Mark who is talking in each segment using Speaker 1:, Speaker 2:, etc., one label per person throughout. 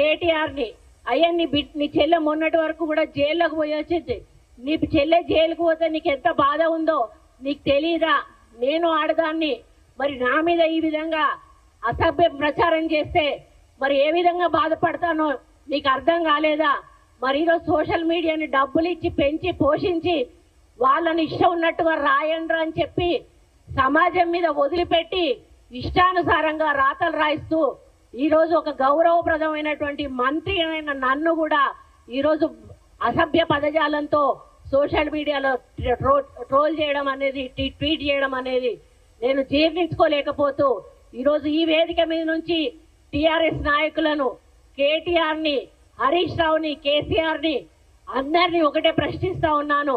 Speaker 1: కేటీఆర్ని అయ్యా నీ బిడ్ నీ చెల్లె మొన్నటి వరకు కూడా జైల్లోకి పోయి వచ్చింది. నీ చెల్లె జైలుకు పోతే నీకు ఎంత బాధ ఉందో నీకు తెలీదా? నేను ఆడదాన్ని. మరి నా మీద ఈ విధంగా అసభ్య ప్రచారం చేస్తే మరి ఏ విధంగా బాధపడతానో నీకు అర్థం కాలేదా? మరి ఈరోజు సోషల్ మీడియాని డబ్బులు ఇచ్చి పెంచి పోషించి వాళ్ళని ఇష్టం ఉన్నట్టుగా రాయండ్రు అని చెప్పి సమాజం మీద వదిలిపెట్టి ఇష్టానుసారంగా రాతలు రాయిస్తూ ఈరోజు ఒక గౌరవప్రదమైనటువంటి మంత్రి అయిన నన్ను కూడా ఈరోజు అసభ్య పదజాలంతో సోషల్ మీడియాలో ట్రోల్ చేయడం అనేది ట్వీట్ చేయడం అనేది నేను జీర్ణించుకోలేకపోతూ ఈరోజు ఈ వేదిక మీద నుంచి టిఆర్ఎస్ నాయకులను కేటీఆర్ని హరీష్ రావుని కేసీఆర్ని అందరినీ ఒకటే ప్రశ్నిస్తా ఉన్నాను.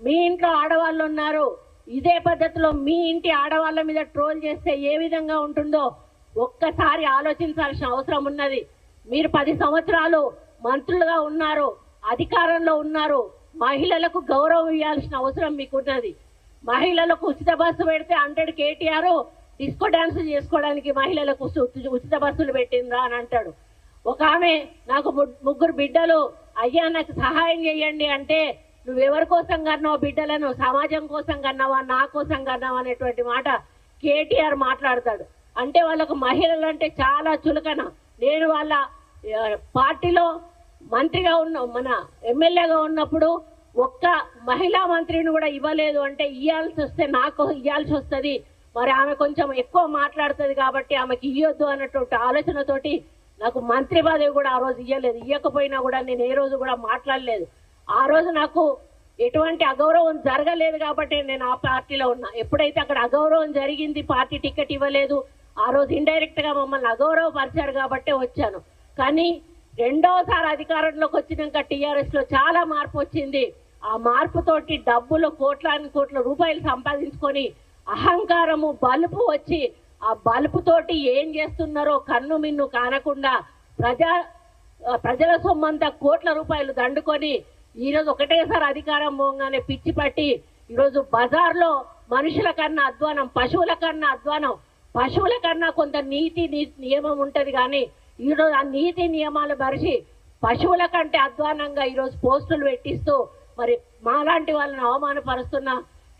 Speaker 1: మీ ఇంట్లో ఆడవాళ్ళు ఉన్నారు ఇదే పద్ధతిలో మీ ఇంటి ఆడవాళ్ళ మీద ట్రోల్ చేస్తే ఏ విధంగా ఉంటుందో ఒక్కసారి ఆలోచించాల్సిన అవసరం ఉన్నది. మీరు పది సంవత్సరాలు మంత్రులుగా ఉన్నారు అధికారంలో ఉన్నారు. మహిళలకు గౌరవం ఇవ్వాల్సిన అవసరం మీకున్నది. మహిళలకు ఉచిత బస్సు పెడితే హండ్రెడ్ కేటీఆర్ డిస్కో డ్యాన్స్ చేసుకోవడానికి మహిళలకు ఉచిత బస్సులు పెట్టిందా అని అంటాడు. ఒక ఆమె నాకు ముగ్గురు బిడ్డలు అయ్యా నాకు సహాయం చేయండి అంటే నువ్వెవరి కోసం కన్నావు బిడ్డలను? సమాజం కోసం కన్నావా? నా కోసం కన్నావా? అనేటువంటి మాట కేటీఆర్ మాట్లాడతాడు. అంటే వాళ్ళకు మహిళలు అంటే చాలా చులకన. నేను వాళ్ళ పార్టీలో మంత్రిగా ఉన్న మన ఎమ్మెల్యేగా ఉన్నప్పుడు ఒక్క మహిళా మంత్రిని కూడా ఇవ్వలేదు అంటే ఇవ్వాల్సి వస్తే నాకు ఇవ్వాల్సి వస్తుంది. మరి ఆమె కొంచెం ఎక్కువ మాట్లాడుతుంది కాబట్టి ఆమెకి ఇవ్వద్దు అన్నటువంటి ఆలోచనతోటి నాకు మంత్రి పదవి కూడా ఆ రోజు ఇవ్వలేదు ఇవ్వకపోయినా కూడా నేను ఏ రోజు కూడా మాట్లాడలేదు. ఆ రోజు నాకు ఎటువంటి అగౌరవం జరగలేదు కాబట్టి నేను ఆ పార్టీలో ఉన్నా. ఎప్పుడైతే అక్కడ అగౌరవం జరిగింది పార్టీ టికెట్ ఇవ్వలేదు ఆ రోజు ఇండైరెక్ట్గా మమ్మల్ని అగౌరవపరిచారు కాబట్టే వచ్చాను. కానీ రెండోసారి అధికారంలోకి వచ్చినాక టీఆర్ఎస్లో చాలా మార్పు వచ్చింది. ఆ మార్పుతోటి డబ్బులు కోట్లాది కోట్ల రూపాయలు సంపాదించుకొని అహంకారము బలుపు వచ్చి ఆ బలుపుతోటి ఏం చేస్తున్నారో కన్ను మిన్ను కానకుండా ప్రజా ప్రజల సొమ్మంతా కోట్ల రూపాయలు దండుకొని ఈరోజు ఒకటేసారి అధికారం పోగానే పిచ్చి పట్టి ఈరోజు బజార్లో మనుషుల కన్నా అధ్వానం పశువుల కన్నా అధ్వానం పశువుల కన్నా కొంత నీతి నియమం ఉంటుంది కానీ ఈరోజు ఆ నీతి నియమాలు మరిచి పశువుల కంటే అధ్వానంగా ఈరోజు పోస్టులు పెట్టిస్తూ మరి మాలాంటి వాళ్ళని అవమానపరుస్తున్న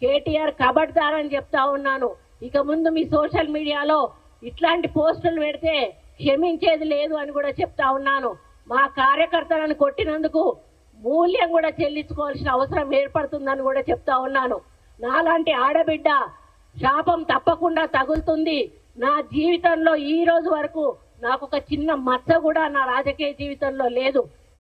Speaker 1: కేటీఆర్ కబడ్దార్ అని చెప్తా ఉన్నాను. ఇక ముందు మీ సోషల్ మీడియాలో ఇట్లాంటి పోస్టులు పెడితే క్షమించేది లేదు అని కూడా చెప్తా ఉన్నాను. మా కార్యకర్తలను కొట్టినందుకు మూల్యం కూడా చెల్లించుకోవాల్సిన అవసరం ఏర్పడుతుందని కూడా చెప్తా ఉన్నాను. నాలాంటి ఆడబిడ్డ శాపం తప్పకుండా తగులుతుంది. నా జీవితంలో ఈ రోజు వరకు నాకు ఒక చిన్న మచ్చ కూడా నా రాజకీయ జీవితంలో లేదు.